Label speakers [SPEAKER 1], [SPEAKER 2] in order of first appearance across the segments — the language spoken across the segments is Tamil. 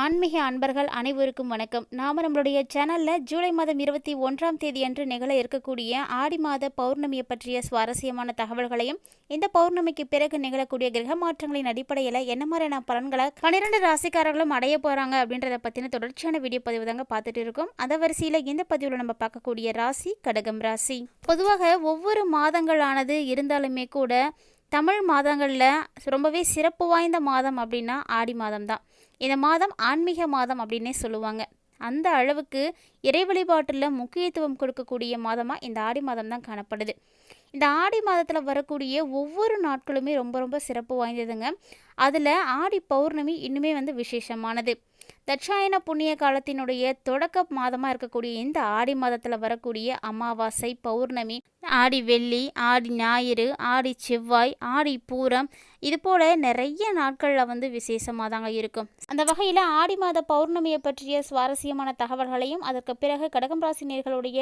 [SPEAKER 1] ஆன்மீக அன்பர்கள் அனைவருக்கும் வணக்கம். நாம் நம்மளுடைய சேனலில் ஜூலை மாதம் இருபத்தி ஒன்றாம் தேதி அன்று நிகழ இருக்கக்கூடிய ஆடி மாத பௌர்ணமியை பற்றிய சுவாரஸ்யமான தகவல்களையும் இந்த பௌர்ணமிக்கு பிறகு நிகழக்கூடிய கிரக மாற்றங்களின் அடிப்படையில் என்ன மாதிரியான பலன்களை பன்னிரெண்டு ராசிக்காரர்களும் அடைய போகிறாங்க அப்படின்றத பற்றின தொடர்ச்சியான வீடியோ பதிவு தாங்க பார்த்துட்டு இருக்கோம். அந்த வரிசையில் இந்த பதிவில் நம்ம பார்க்கக்கூடிய ராசி கடகம் ராசி. பொதுவாக ஒவ்வொரு மாதங்களானது இருந்தாலுமே கூட தமிழ் மாதங்களில் ரொம்பவே சிறப்பு வாய்ந்த மாதம் அப்படின்னா ஆடி மாதம் தான் இந்த மாதம் ஆன்மீக மாதம் அப்படின்னே சொல்லுவாங்க. அந்த அளவுக்கு இறை வழிபாட்டில் முக்கியத்துவம் கொடுக்கக்கூடிய மாதமாக இந்த ஆடி மாதம் தான் காணப்படுது. இந்த ஆடி மாதத்தில் வரக்கூடிய ஒவ்வொரு நாட்களுமே ரொம்ப ரொம்ப சிறப்பு வாய்ந்ததுங்க. அதில் ஆடி பௌர்ணமி இன்னுமே வந்து விசேஷமானது. தட்சாயன புண்ணிய காலத்தினுடைய தொடக்க மாதமாக இருக்கக்கூடிய இந்த ஆடி மாதத்தில் வரக்கூடிய அமாவாசை பௌர்ணமி ஆடி வெள்ளி ஆடி ஞாயிறு ஆடி செவ்வாய் ஆடி பூரம் இது போல் நிறைய நாட்களில் வந்து விசேஷமாக தாங்க இருக்கும். அந்த வகையில் ஆடி மாத பௌர்ணமியை பற்றிய சுவாரஸ்யமான தகவல்களையும் அதற்கு பிறகு கடகம் ராசினியர்களுடைய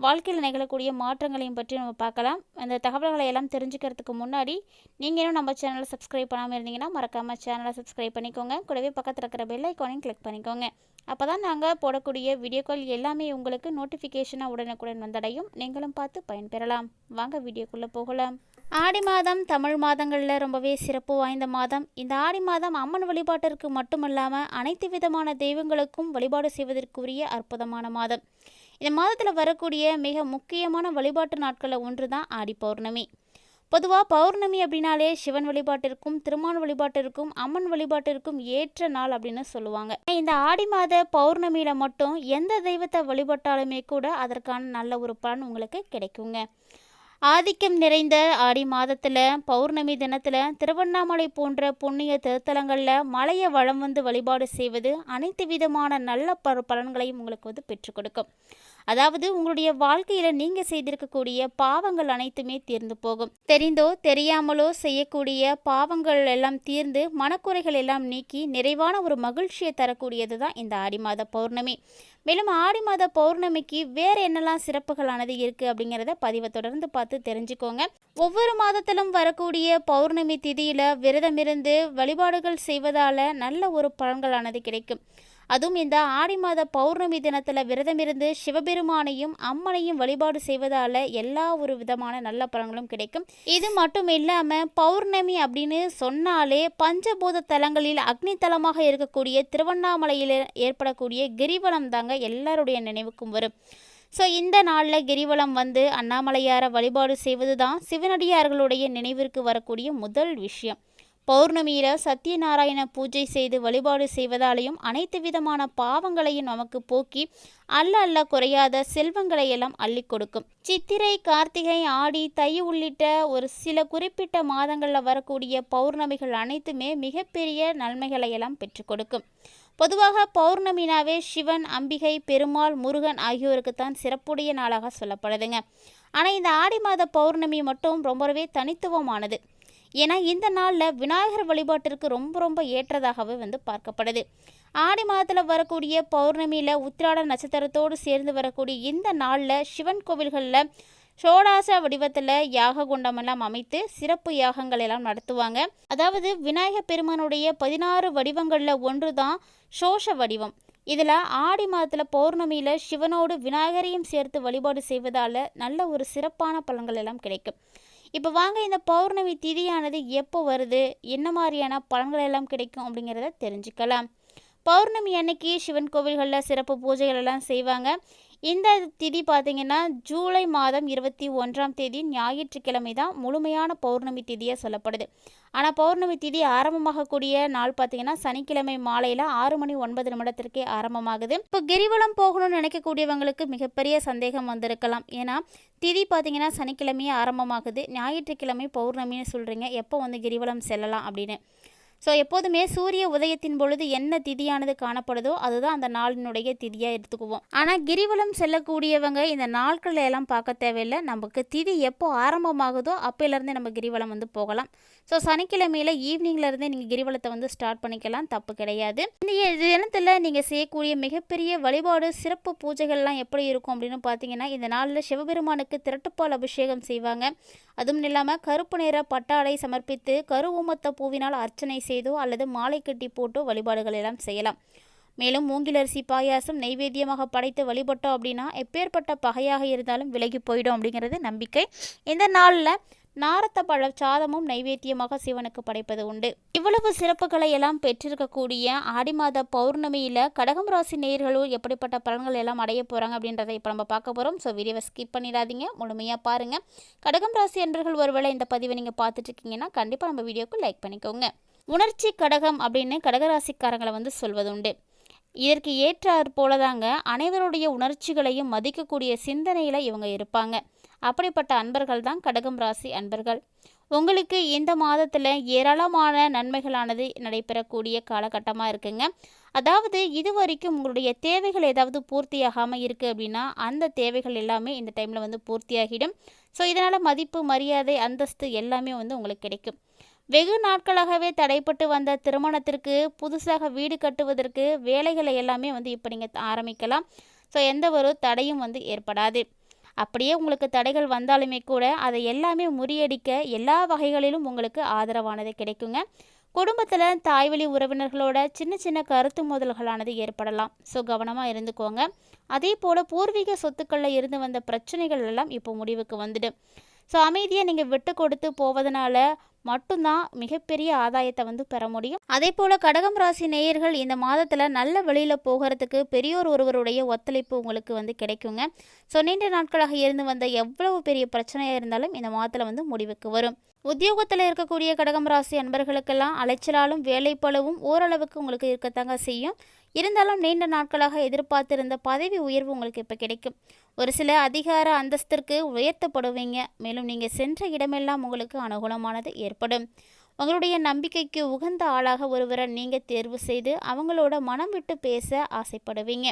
[SPEAKER 1] வாழ்க்கையில் நிகழக்கூடிய மாற்றங்களையும் பற்றி நம்ம பார்க்கலாம். அந்த தகவல்களை எல்லாம் தெரிஞ்சுக்கிறதுக்கு முன்னாடி நீங்கள் இன்னும் நம்ம சேனலை சப்ஸ்கிரைப் பண்ணாமல் இருந்தீங்கன்னா மறக்காமல் சேனலை சப்ஸ்கிரைப் பண்ணிக்கோங்க. கூடவே பக்கத்தில் இருக்கிற பெல் ஐக்கானையும் கிளிக் பண்ணிக்கோங்க. அப்போ தான் நாங்கள் போடக்கூடிய வீடியோக்கள் எல்லாமே உங்களுக்கு நோட்டிஃபிகேஷனாக உடனுக்குடன் வந்தடையும். நீங்களும் பார்த்து பயன்பெறலாம். வாங்க வீடியோக்குள்ளே போகலாம். ஆடி மாதம் தமிழ் மாதங்களில் ரொம்பவே சிறப்பு வாய்ந்த மாதம். இந்த ஆடி மாதம் அம்மன் வழிபாட்டிற்கு மட்டுமல்லாமல் அனைத்து விதமான தெய்வங்களுக்கும் வழிபாடு செய்வதற்குரிய அற்புதமான மாதம். இந்த மாதத்தில் வரக்கூடிய மிக முக்கியமான வழிபாட்டு நாட்களில் ஒன்று தான் ஆடி பௌர்ணமி. பொதுவாக பௌர்ணமி அப்படின்னாலே சிவன் வழிபாட்டிற்கும் திருமான் வழிபாட்டிற்கும் அம்மன் வழிபாட்டிற்கும் ஏற்ற நாள் அப்படின்னு சொல்லுவாங்க. இந்த ஆடி மாத பௌர்ணமியில மட்டும் எந்த தெய்வத்தை வழிபட்டாலுமே கூட அதற்கான நல்ல ஒரு பலன் உங்களுக்கு கிடைக்குங்க. ஆதிக்கம் நிறைந்த ஆடி மாதத்தில் பௌர்ணமி தினத்தில் திருவண்ணாமலை போன்ற புண்ணிய திருத்தலங்களில் மலையை வளம் வந்து வழிபாடு செய்வது அனைத்து விதமான நல்ல ப பலன்களையும் உங்களுக்கு வந்து பெற்றுக் கொடுக்கும். அதாவது உங்களுடைய வாழ்க்கையில் நீங்கள் செய்திருக்கக்கூடிய பாவங்கள் அனைத்துமே தீர்ந்து போகும். தெரிந்தோ தெரியாமலோ செய்யக்கூடிய பாவங்கள் எல்லாம் தீர்ந்து மனக்குறைகள் எல்லாம் நீக்கி நிறைவான ஒரு மகிழ்ச்சியை தரக்கூடியது தான் இந்த ஆடி மாத பௌர்ணமி. மேலும் ஆடி மாத பௌர்ணமிக்கு வேறு என்னெல்லாம் சிறப்புகளானது இருக்குது அப்படிங்கிறத பதிவை தொடர்ந்து பார்த்து தெரிஞ்சுக்கோங்க. ஒவ்வொரு மாதத்திலும் வரக்கூடிய பௌர்ணமி திதியில் விரதமிருந்து வழிபாடுகள் செய்வதால் நல்ல ஒரு பலன்களானது கிடைக்கும். அதுவும் இந்த ஆடி மாத பௌர்ணமி தினத்தில் விரதமிருந்து சிவபெருமானையும் அம்மனையும் வழிபாடு செய்வதால் எல்லா ஒரு விதமான நல்ல பலன்களும் கிடைக்கும். இது மட்டும் இல்லாமல் பௌர்ணமி அப்படின்னு சொன்னாலே பஞ்சபூத தலங்களில் அக்னி தலமாக இருக்கக்கூடிய திருவண்ணாமலையில் ஏற்படக்கூடிய கிரிவலம் தாங்க எல்லாருடைய நினைவுக்கும் வரும். ஸோ இந்த நாளில் கிரிவலம் வந்து அண்ணாமலையாரை வழிபாடு செய்வது தான் சிவனடியார்களுடைய நினைவிற்கு வரக்கூடிய முதல் விஷயம். பௌர்ணமியில் சத்யநாராயண பூஜை செய்து வழிபாடு செய்வதாலேயும் அனைத்து விதமான பாவங்களையும் நமக்கு போக்கி அல்ல அல்ல குறையாத செல்வங்களை எல்லாம் அள்ளி கொடுக்கும். சித்திரை கார்த்திகை ஆடி தை உள்ளிட்ட ஒரு சில குறிப்பிட்ட மாதங்களில் வரக்கூடிய பௌர்ணமிகள் அனைத்துமே மிகப்பெரிய நன்மைகளை எல்லாம் பெற்றுக் கொடுக்கும். பொதுவாக பௌர்ணமினாவே சிவன் அம்பிகை பெருமாள் முருகன் ஆகியோருக்கு தான் சிறப்புடைய நாளாக சொல்லப்படுதுங்க. ஆனால் இந்த ஆடி மாத பௌர்ணமி மட்டும் ரொம்பவே தனித்துவமானது. ஏன்னா இந்த நாளில் விநாயகர் வழிபாட்டிற்கு ரொம்ப ரொம்ப ஏற்றதாகவே வந்து பார்க்கப்படுது. ஆடி மாதத்தில் வரக்கூடிய பௌர்ணமியில் உத்திராட நட்சத்திரத்தோடு சேர்ந்து வரக்கூடிய இந்த நாளில் சிவன் கோவில்களில் சோடாச வடிவத்தில் யாக குண்டமெல்லாம் அமைத்து சிறப்பு யாகங்கள் எல்லாம் நடத்துவாங்க. அதாவது விநாயகர் பெருமானுடைய பதினாறு வடிவங்களில் ஒன்று தான் சோஷ வடிவம். இதில் ஆடி மாதத்தில் பௌர்ணமியில் சிவனோடு விநாயகரையும் சேர்த்து வழிபாடு செய்வதால் நல்ல ஒரு சிறப்பான பலன்கள் எல்லாம் கிடைக்கும். இப்போ வாங்க இந்த பௌர்ணமி திதியானது எப்போ வருது? என்ன மாதிரியான பலன்கள் எல்லாம் கிடைக்கும் அப்படிங்கிறத தெரிஞ்சுக்கலாம். பௌர்ணமி அன்னைக்கு சிவன் கோவில்களில் சிறப்பு பூஜைகள் எல்லாம் செய்வாங்க. இந்த திதி பார்த்திங்கன்னா ஜூலை மாதம் இருபத்தி ஒன்றாம் தேதி ஞாயிற்றுக்கிழமை தான் முழுமையான பௌர்ணமி திதியாக சொல்லப்படுது. ஆனால் பௌர்ணமி திதி ஆரம்பமாகக்கூடிய நாள் பார்த்திங்கன்னா சனிக்கிழமை மாலையில் ஆறு மணி ஒன்பது நிமிடத்திற்கே ஆரம்பமாகுது. இப்போ கிரிவலம் போகணும்னு நினைக்கக்கூடியவங்களுக்கு மிகப்பெரிய சந்தேகம் வந்திருக்கலாம். ஏன்னா திதி பார்த்திங்கன்னா சனிக்கிழமையே ஆரம்பமாகுது. ஞாயிற்றுக்கிழமை பௌர்ணமின்னு சொல்கிறீங்க எப்போ வந்து கிரிவலம் செல்லலாம் அப்படின்னு? ஸோ எப்போதுமே சூரிய உதயத்தின் பொழுது என்ன திதியானது காணப்படுதோ அதுதான் அந்த நாளினுடைய திதியாக எடுத்துக்குவோம். ஆனால் கிரிவலம் செல்லக்கூடியவங்க இந்த நாட்களை எல்லாம் பார்க்க தேவையில்லை. நமக்கு திதி எப்போ ஆரம்பமாகுதோ அப்போலேருந்தே நம்ம கிரிவலம் வந்து போகலாம். ஸோ சனிக்கிழமையில் ஈவினிங்லேருந்தே நீங்கள் கிரிவலத்தை வந்து ஸ்டார்ட் பண்ணிக்கலாம். தப்பு கிடையாது. இந்த தினத்தில் நீங்கள் செய்யக்கூடிய மிகப்பெரிய வழிபாடு சிறப்பு பூஜைகள்லாம் எப்படி இருக்கும் அப்படின்னு பார்த்தீங்கன்னா இந்த நாளில் சிவபெருமானுக்கு திரட்டுப்பால் அபிஷேகம் செய்வாங்க. அதுவும் இல்லாமல் கருப்பு நிற பட்டாடை சமர்ப்பித்து கரு பூவினால் அர்ச்சனை செய்தோ அல்லது மாலை கட்டி போட்டோ வழிபாடுகள் எல்லாம் செய்யலாம். மேலும் மூங்கிலரிசி பாயாசம் நெய்வேத்தியமாக படைத்து வழிபட்டோம் அப்படின்னா எப்பேற்பட்ட பகையாக இருந்தாலும் விலகி போயிடும் அப்படிங்கிறது நம்பிக்கை. இந்த நாளில் நாரத்த பழ சாதமும் நைவேத்தியமாக சிவனுக்கு படைப்பது உண்டு. இவ்வளவு சிறப்புகளை எல்லாம் பெற்றிருக்கக்கூடிய ஆடி மாத பௌர்ணமியில் கடகம் ராசி நேயர்களும் எப்படிப்பட்ட பலன்கள் எல்லாம் அடைய போகிறாங்க அப்படின்றத இப்போ நம்ம பார்க்க போகிறோம் ஸோ வீடியோவை ஸ்கிப் பண்ணிடாதீங்க. முழுமையாக பாருங்கள் கடகம் ராசி என்பர்கள் ஒருவேளை இந்த பதிவை நீங்கள் பார்த்துட்டு இருக்கீங்கன்னா கண்டிப்பாக நம்ம வீடியோக்கு லைக் பண்ணிக்கோங்க. உணர்ச்சி கடகம் அப்படின்னு கடகராசிக்காரங்களை வந்து சொல்வது உண்டு இதற்கு ஏற்றாற் போலதாங்க அனைவருடைய உணர்ச்சிகளையும் மதிக்கக்கூடிய சிந்தனையில் இவங்க இருப்பாங்க. அப்படிப்பட்ட அன்பர்கள் தான் கடகம் ராசி அன்பர்கள். உங்களுக்கு இந்த மாதத்தில் ஏராளமான நன்மைகளானது நடைபெறக்கூடிய காலகட்டமாக இருக்குங்க. அதாவது இது வரைக்கும் உங்களுடைய தேவைகள் ஏதாவது பூர்த்தியாகாமல் இருக்குது அப்படின்னா அந்த தேவைகள் எல்லாமே இந்த டைமில் வந்து பூர்த்தியாகிடும். ஸோ இதனால் மதிப்பு மரியாதை அந்தஸ்து எல்லாமே வந்து உங்களுக்கு கிடைக்கும். வெகு நாட்களாகவே தடைப்பட்டு வந்த திருமணத்திற்கு புதுசாக வீடு கட்டுவதற்கு வேலைகளை எல்லாமே வந்து இப்போ நீங்கள் ஆரம்பிக்கலாம். ஸோ எந்த ஒரு தடையும் வந்து ஏற்படாது. அப்படியே உங்களுக்கு தடைகள் வந்தாலுமே கூட அதை எல்லாமே முறியடிக்க எல்லா வகைகளிலும் உங்களுக்கு ஆதரவானது கிடைக்குங்க. குடும்பத்தில் தாய்வழி உறவினர்களோட சின்ன சின்ன கருத்து மோதல்களானது ஏற்படலாம். ஸோ கவனமாக இருந்துக்கோங்க. அதே போல் பூர்வீக சொத்துக்களில் இருந்து வந்த பிரச்சனைகள் எல்லாம் இப்போ முடிவுக்கு வந்துடும் ஸோ அமைதியாக நீங்கள் விட்டு கொடுத்து போவதனால மட்டும்தான் மிகப்பெரிய ஆதாயத்தை வந்து பெற முடியும். அதே போல் கடகம் ராசி நேயர்கள் இந்த மாதத்தில் நல்ல வழியில் போகிறதுக்கு பெரியோர் ஒருவருடைய ஒத்துழைப்பு உங்களுக்கு வந்து கிடைக்குங்க. ஸோ நீண்ட நாட்களாக இருந்து வந்த எவ்வளவு பெரிய பிரச்சனையாக இருந்தாலும் இந்த மாதத்தில் வந்து முடிவுக்கு வரும். உத்தியோகத்தில் இருக்கக்கூடிய கடகம் ராசி அன்பர்களுக்கெல்லாம் அலைச்சலாலும் வேலைப்பளவும் ஓரளவுக்கு உங்களுக்கு இருக்கத்தாங்க செய்யும். இருந்தாலும் நீண்ட நாட்களாக எதிர்பார்த்திருந்த பதவி உயர்வு உங்களுக்கு இப்போ கிடைக்கும். ஒரு சில அதிகார அந்தஸ்திற்கு உயர்த்தப்படுவீங்க. மேலும் நீங்கள் சென்ற இடமெல்லாம் உங்களுக்கு அனுகூலமானது ஏற்படும். உங்களுடைய நம்பிக்கைக்கு உகந்த ஆளாக ஒருவரை நீங்கள் தேர்வு செய்து அவங்களோட மனம் விட்டு பேச ஆசைப்படுவீங்க.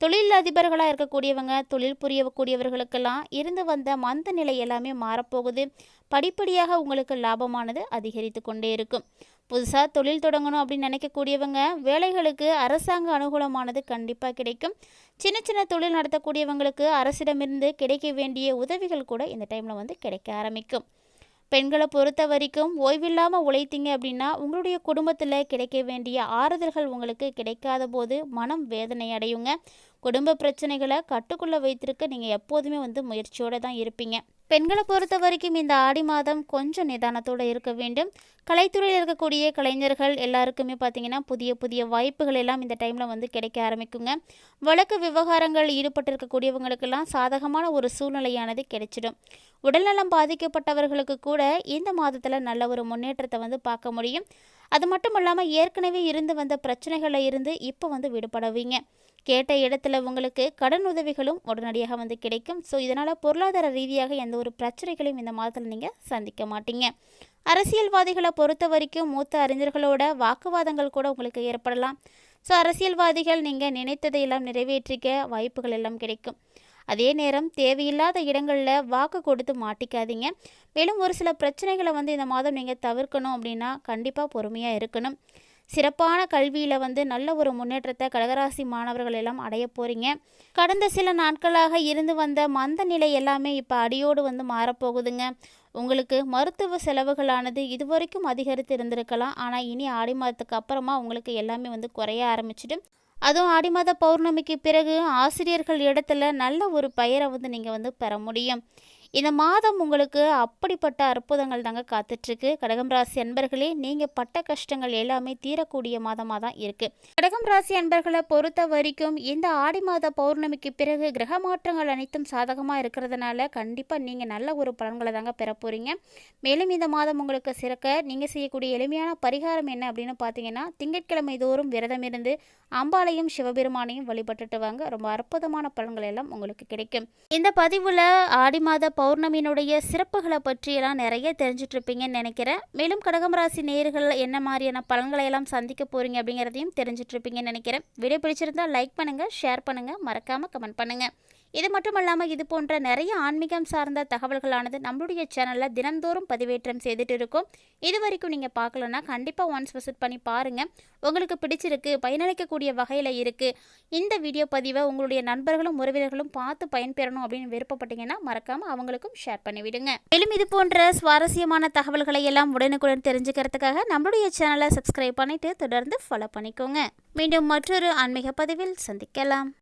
[SPEAKER 1] தொழில் அதிபர்களாக இருக்கக்கூடியவங்க தொழில் புரியக்கூடியவர்களுக்கெல்லாம் இருந்து வந்த மந்த நிலை எல்லாமே மாறப்போகுது. படிப்படியாக உங்களுக்கு லாபமானது அதிகரித்து கொண்டே இருக்கும். புதுசாக தொழில் தொடங்கணும் அப்படின்னு நினைக்கக்கூடியவங்க வேலைகளுக்கு அரசாங்க அனுகூலமானது கண்டிப்பாக கிடைக்கும். சின்ன சின்ன தொழில் நடத்தக்கூடியவங்களுக்கு அரசிடமிருந்து கிடைக்க வேண்டிய உதவிகள் கூட இந்த டைமில் வந்து கிடைக்க ஆரம்பிக்கும். பெண்களை பொறுத்த வரைக்கும் ஓய்வில்லாமல் உழைத்தீங்க அப்படின்னா உங்களுடைய குடும்பத்தில் கிடைக்க வேண்டிய ஆறுதல்கள் உங்களுக்கு கிடைக்காத போது மனம் வேதனை அடையுங்க. குடும்ப பிரச்சனைகளை கட்டுக்குள்ளே வைத்திருக்க நீங்கள் எப்போதுமே வந்து முயற்சியோடு தான் இருப்பீங்க. பெண்களை பொறுத்த வரைக்கும் இந்த ஆடி மாதம் கொஞ்சம் நிதானத்தோடு இருக்க வேண்டும். கலைத்துறையில் இருக்கக்கூடிய கலைஞர்கள் எல்லாருக்குமே பார்த்தீங்கன்னா புதிய புதிய வாய்ப்புகள் எல்லாம் இந்த டைமில் வந்து கிடைக்க ஆரம்பிக்குங்க. வழக்கு விவகாரங்கள் ஈடுபட்டிருக்கக்கூடியவங்களுக்கெல்லாம் சாதகமான ஒரு சூழ்நிலையானது கிடைச்சிடும். உடல்நலம் பாதிக்கப்பட்டவர்களுக்கு கூட இந்த மாதத்தில் நல்ல ஒரு முன்னேற்றத்தை வந்து பார்க்க முடியும். அது மட்டும் இல்லாமல் ஏற்கனவே இருந்து வந்த பிரச்சனைகளில் இருந்து இப்போ வந்து விடுபடுவீங்க. கேட்ட இடத்துல உங்களுக்கு கடன் உதவிகளும் உடனடியாக வந்து கிடைக்கும். ஸோ இதனால் பொருளாதார ரீதியாக எந்த ஒரு பிரச்சனைகளையும் இந்த மாதத்தில் நீங்கள் சந்திக்க மாட்டீங்க. அரசியல்வாதிகளை பொறுத்த வரைக்கும் மூத்த அறிஞர்களோட வாக்குவாதங்கள் கூட உங்களுக்கு ஏற்படலாம். ஸோ அரசியல்வாதிகள் நீங்கள் நினைத்ததை எல்லாம் நிறைவேற்றிக்க வாய்ப்புகள் எல்லாம் கிடைக்கும். அதே நேரம் தேவையில்லாத இடங்களில் வாக்கு கொடுத்து மாட்டிக்காதீங்க. மேலும் ஒரு சில பிரச்சனைகளை வந்து இந்த மாதம் நீங்கள் தவிர்க்கணும் அப்படின்னா கண்டிப்பாக பொறுமையாக இருக்கணும். சிறப்பான கல்வியில் வந்து நல்ல ஒரு முன்னேற்றத்தை கடகராசி மாணவர்கள் எல்லாம் அடைய போகிறீங்க கடந்த சில நாட்களாக இருந்து வந்த மந்த நிலை எல்லாமே இப்போ அடியோடு வந்து மாறப்போகுதுங்க உங்களுக்கு மருத்துவ செலவுகளானது இதுவரைக்கும் அதிகரித்து இருந்திருக்கலாம் ஆனால் இனி ஆடி மாதத்துக்கு அப்புறமா உங்களுக்கு எல்லாமே வந்து குறைய ஆரம்பிச்சிடும். அதுவும் ஆடி மாத பௌர்ணமிக்கு பிறகு ஆசிரியர்கள் இடத்துல நல்ல ஒரு பெயரை வந்து நீங்கள் வந்து பெற முடியும். இந்த மாதம் உங்களுக்கு அப்படிப்பட்ட அற்புதங்கள் தாங்க காத்துட்ருக்கு. கடகம் ராசி அன்பர்களே நீங்கள் பட்ட கஷ்டங்கள் எல்லாமே தீரக்கூடிய மாதமாக தான் இருக்குது கடகம் ராசி அன்பர்களை பொறுத்த வரைக்கும் இந்த ஆடி மாத பௌர்ணமிக்கு பிறகு கிரக மாற்றங்கள் அனைத்தும் சாதகமாக இருக்கிறதுனால கண்டிப்பாக நீங்கள் நல்ல ஒரு பலன்களை தாங்க பெற போகிறீங்க மேலும் இந்த மாதம் உங்களுக்கு சிறக்க நீங்கள் செய்யக்கூடிய எளிமையான பரிகாரம் என்ன அப்படின்னு பார்த்தீங்கன்னா திங்கட்கிழமை தோறும் விரதம் இருந்து அம்பாலையும் சிவபெருமானையும் வழிபட்டுட்டு வாங்க. ரொம்ப அற்புதமான பலன்கள் எல்லாம் உங்களுக்கு கிடைக்கும். இந்த பதிவில் ஆடி மாத பௌர்ணமியினுடைய சிறப்புகளை பற்றியெல்லாம் நிறைய தெரிஞ்சிட்ருப்பீங்கன்னு நினைக்கிறேன். மேலும் கடகம் ராசி நேர்கள் என்ன மாதிரியான பலன்களை எல்லாம் சந்திக்க போகிறீங்க அப்படிங்கிறதையும் தெரிஞ்சிட்ருப்பீங்கன்னு நினைக்கிறேன். வீடியோ பிடிச்சிருந்தால் லைக் பண்ணுங்கள் ஷேர் பண்ணுங்கள் மறக்காமல் கமெண்ட் பண்ணுங்கள் இது மட்டுமல்லாமல் இது போன்ற நிறைய ஆன்மீகம் சார்ந்த தகவல்களானது நம்மளுடைய சேனலில் தினந்தோறும் பதிவேற்றம் செய்துட்டு இருக்கோம். இது வரைக்கும் நீங்கள் பார்க்கலன்னா கண்டிப்பாக ஒன்ஸ் விசிட் பண்ணி பாருங்கள் உங்களுக்கு பிடிச்சிருக்கு பயனளிக்கக்கூடிய வகையில் இருக்குது இந்த வீடியோ பதிவை உங்களுடைய நண்பர்களும் உறவினர்களும் பார்த்து பயன்பெறணும் அப்படின்னு விருப்பப்பட்டீங்கன்னா மறக்காமல் அவங்களுக்கும் ஷேர் பண்ணிவிடுங்க. மேலும் இது போன்ற சுவாரஸ்யமான தகவல்களை எல்லாம் உடனுக்குடன் தெரிஞ்சுக்கிறதுக்காக நம்மளுடைய சேனலை சப்ஸ்கிரைப் பண்ணிவிட்டு தொடர்ந்து ஃபாலோ பண்ணிக்கோங்க. மீண்டும் மற்றொரு ஆன்மீக பதிவில் சந்திக்கலாம்.